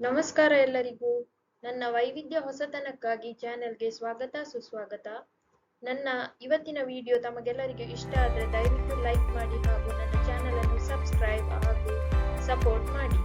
ನಮಸ್ಕಾರ ಎಲ್ಲರಿಗೂ. ನನ್ನ ವೈವಿಧ್ಯ ಹೊಸತನಕ್ಕಾಗಿ ಚಾನೆಲ್ಗೆ ಸ್ವಾಗತ, ಸುಸ್ವಾಗತ. ನನ್ನ ಇವತ್ತಿನ ವಿಡಿಯೋ ತಮಗೆಲ್ಲರಿಗೂ ಇಷ್ಟ ಆದರೆ ದಯವಿಟ್ಟು ಲೈಕ್ ಮಾಡಿ ಹಾಗೂ ನನ್ನ ಚಾನೆಲ್ ಅನ್ನು ಸಬ್ಸ್ಕ್ರೈಬ್ ಹಾಗೂ ಸಪೋರ್ಟ್ ಮಾಡಿ.